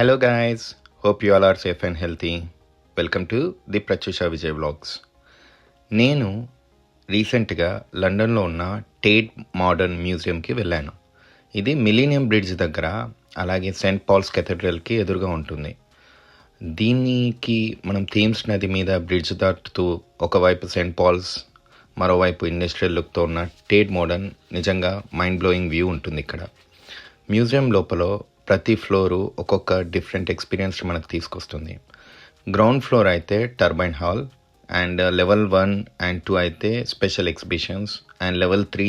Hello guys hope you all are safe and healthy welcome to the Pratyusha Vijay blogs నేను రీసెంట్గా లండన్లో ఉన్న Tate modern మ్యూజియంకి వెళ్ళాను. ఇది మిలీనియం బ్రిడ్జ్ దగ్గర అలాగే సెయింట్ పాల్స్ కెథడ్రల్కి ఎదురుగా ఉంటుంది. దీనికి మనం థీమ్స్ నది మీద బ్రిడ్జ్ దాటుతూ ఒకవైపు సెయింట్ పాల్స్ మరోవైపు ఇండస్ట్రియల్ లుక్తో ఉన్న టేట్ మోడర్న్ నిజంగా మైండ్ బ్లోయింగ్ వ్యూ ఉంటుంది ఇక్కడ. మ్యూజియం లోపల ప్రతి ఫ్లోరు ఒక్కొక్క డిఫరెంట్ ఎక్స్పీరియన్స్ మనకు తీసుకొస్తుంది. గ్రౌండ్ ఫ్లోర్ అయితే turbine hall and uh, level one and two అయితే special exhibitions and level three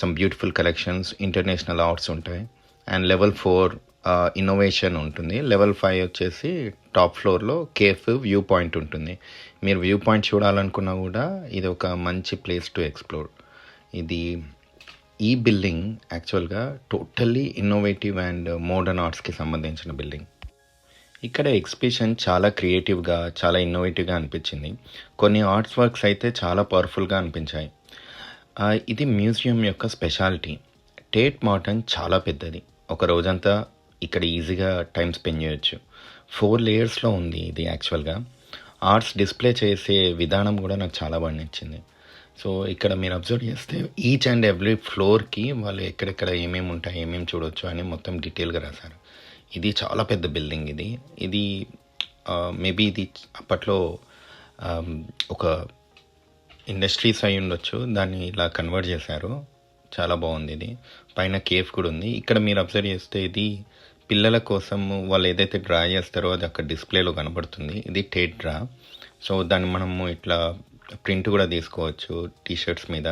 some beautiful collections international arts ఉంటాయి. And level four uh, innovation ఉంటుంది. లెవెల్ ఫైవ్ వచ్చేసి టాప్ ఫ్లోర్లో cafe view point ఉంటుంది. మీరు view point చూడాలనుకున్నా కూడా ఇది ఒక మంచి ప్లేస్ టు ఎక్స్ప్లోర్. ఇది ఈ బిల్డింగ్ యాక్చువల్గా టోటల్లీ ఇన్నోవేటివ్ అండ్ మోడర్న్ ఆర్ట్స్కి సంబంధించిన బిల్డింగ్. ఇక్కడ ఎగ్జిబిషన్ చాలా క్రియేటివ్గా చాలా ఇన్నోవేటివ్గా అనిపించింది. కొన్ని ఆర్ట్స్ వర్క్స్ అయితే చాలా పవర్ఫుల్గా అనిపించాయి. ఇది మ్యూజియం యొక్క స్పెషాలిటీ. టేట్ మార్టన్ చాలా పెద్దది. ఒక రోజంతా ఇక్కడ ఈజీగా టైం స్పెండ్ చేయొచ్చు. ఫోర్ లేయర్స్లో ఉంది ఇది యాక్చువల్గా. ఆర్ట్స్ డిస్ప్లే చేసే విధానం కూడా నాకు చాలా బాగా నచ్చింది. సో ఇక్కడ మీరు అబ్జర్వ్ చేస్తే ఈచ్ అండ్ ఎవ్రీ ఫ్లోర్కి వాళ్ళు ఎక్కడెక్కడ ఏమేమి ఉంటాయి ఏమేమి చూడొచ్చు అని మొత్తం డీటెయిల్గా రాశారు. ఇది చాలా పెద్ద బిల్డింగ్ ఇది. ఇది మేబీ ఇది అప్పట్లో ఒక ఇండస్ట్రీస్ అయి ఉండొచ్చు. దాన్ని ఇలా కన్వర్ట్ చేశారు. చాలా బాగుంది ఇది. పైన కేఫ్ కూడా ఉంది. ఇక్కడ మీరు అబ్జర్వ్ చేస్తే ఇది పిల్లల కోసం వాళ్ళు ఏదైతే డ్రా చేస్తారో అది అక్కడ డిస్ప్లేలో కనబడుతుంది. ఇది టేట్ డ్రా సో దాన్ని మనము ఇట్లా ప్రింట్ కూడా తీసుకోవచ్చు టీషర్ట్స్ మీద.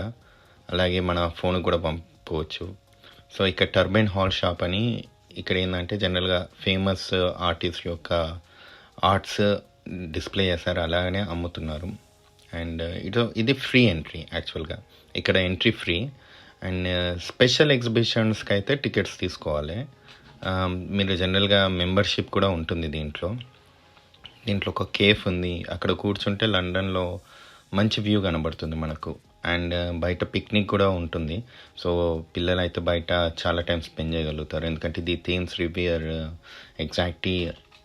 అలాగే మన ఫోన్ కూడా పంపుకోవచ్చు సో ఇక్కడ టర్బైన్ హాల్ షాప్ అని ఇక్కడ ఏంటంటే జనరల్గా ఫేమస్ ఆర్టిస్ట్ యొక్క ఆర్ట్స్ డిస్ప్లే చేశారు అలాగనే అమ్ముతున్నారు. అండ్ ఇటు ఇది ఫ్రీ ఎంట్రీ యాక్చువల్గా. ఇక్కడ ఎంట్రీ ఫ్రీ. అండ్ స్పెషల్ ఎగ్జిబిషన్స్కి అయితే టికెట్స్ తీసుకోవాలి. మీరు జనరల్గా మెంబర్షిప్ కూడా ఉంటుంది దీంట్లో. దీంట్లో ఒక కేఫ్ ఉంది. అక్కడ కూర్చుంటే లండన్లో మంచి వ్యూ కనబడుతుంది మనకు. అండ్ uh, బయట పిక్నిక్ కూడా ఉంటుంది. సో పిల్లలు అయితే బయట చాలా టైం స్పెండ్ చేయగలుగుతారు. ఎందుకంటే ఇది థేమ్స్ రివియర్ ఎగ్జాక్ట్లీ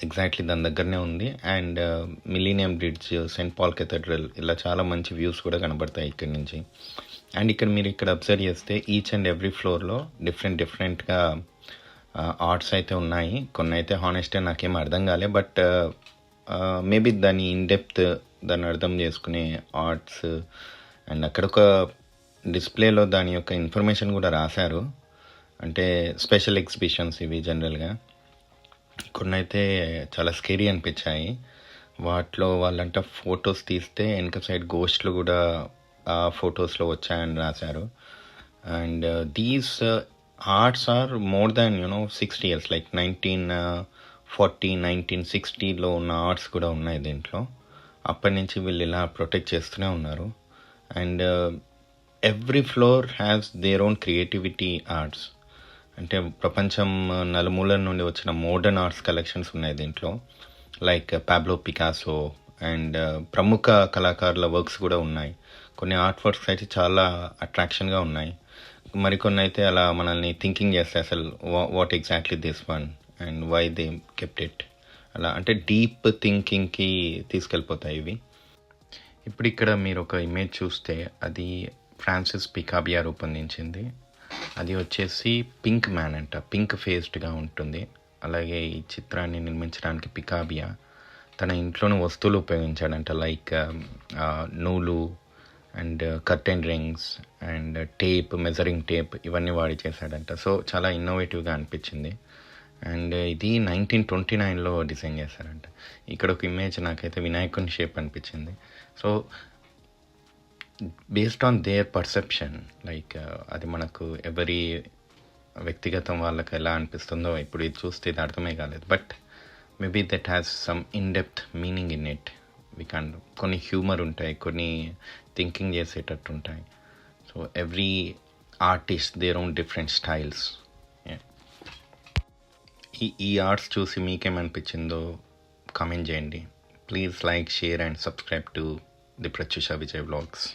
ఎగ్జాక్ట్లీ దాని దగ్గరనే ఉంది. And millennium bridge saint Paul cathedral ఇలా చాలా మంచి వ్యూస్ కూడా కనబడతాయి ఇక్కడ నుంచి. అండ్ ఇక్కడ మీరు ఇక్కడ అబ్జర్వ్ చేస్తే ఈచ్ అండ్ ఎవ్రీ ఫ్లోర్లో డిఫరెంట్ డిఫరెంట్గా ఆర్ట్స్ అయితే ఉన్నాయి. కొన్ని అయితే హానెస్టే నాకేం అర్థం కాలే. బట్ మేబీ uh, uh, దాని ఇన్ డెప్త్ దాన్ని అర్థం చేసుకునే ఆర్ట్స్ అండ్ అక్కడ ఒక డిస్ప్లేలో దాని యొక్క ఇన్ఫర్మేషన్ కూడా రాశారు. అంటే స్పెషల్ ఎగ్జిబిషన్స్ ఇవి జనరల్గా. కొన్ని అయితే చాలా స్కేరీ అనిపించాయి. వాటిలో వాళ్ళంట ఫొటోస్ తీస్తే వెనక సైడ్ గోస్ట్లు కూడా ఆ ఫొటోస్లో వచ్చాయని రాశారు. And these arts are more than you know sixty years like nineteen forty nineteen సిక్స్టీలో ఉన్న ఆర్ట్స్ కూడా ఉన్నాయి దీంట్లో. అప్పటి నుంచి వీళ్ళు ఇలా ప్రొటెక్ట్ చేస్తూనే ఉన్నారు. And every floor has their own creativity arts అంటే ప్రపంచం నలుమూలల నుండి వచ్చిన మోడర్న్ ఆర్ట్స్ కలెక్షన్స్ ఉన్నాయి దీంట్లో. లైక్ పాబ్లో పికాసో అండ్ ప్రముఖ కళాకారుల వర్క్స్ కూడా ఉన్నాయి. కొన్ని ఆర్ట్ వర్క్స్ అయితే చాలా అట్రాక్షన్గా ఉన్నాయి. మరికొన్ని అయితే అలా మనల్ని థింకింగ్ చేస్తాయి అసలు what exactly this one and why they kept it అలా అంటే డీప్ థింకింగ్కి తీసుకెళ్ళిపోతాయి ఇవి. ఇప్పుడు ఇక్కడ మీరు ఒక ఇమేజ్ చూస్తే అది ఫ్రాన్సిస్ పికాబియా రూపొందించింది. అది వచ్చేసి పింక్ మ్యాన్ అంట పింక్ ఫేస్డ్గా ఉంటుంది. అలాగే ఈ చిత్రాన్ని నిర్మించడానికి పికాబియా తన ఇంట్లోని వస్తువులు ఉపయోగించాడంట లైక్ నూలు and curtain rings and tape measuring tape ఇవన్నీ వాడి చేశాడంట. సో చాలా ఇన్నోవేటివ్గా అనిపించింది. అండ్ ఇది నైన్టీన్ ట్వంటీ నైన్లో డిజైన్ చేశారంట. ఇక్కడ ఒక ఇమేజ్ నాకైతే వినాయకుని షేప్ అనిపించింది. So based on their perception like అది మనకు ఎవరి వ్యక్తిగతం వాళ్ళకి ఎలా అనిపిస్తుందో ఇప్పుడు ఇది చూస్తే ఇది అర్థమే కాలేదు. But maybe that has some in depth meaning in it we can కొన్ని హ్యూమర్ ఉంటాయి కొన్ని థింకింగ్ చేసేటట్టు ఉంటాయి. So every artist their own different styles ఈ ఈ ఆర్ట్స్ చూసి మీకేమనిపించిందో కామెంట్ చేయండి. Please like share and subscribe to the Pratyusha Vijay vlogs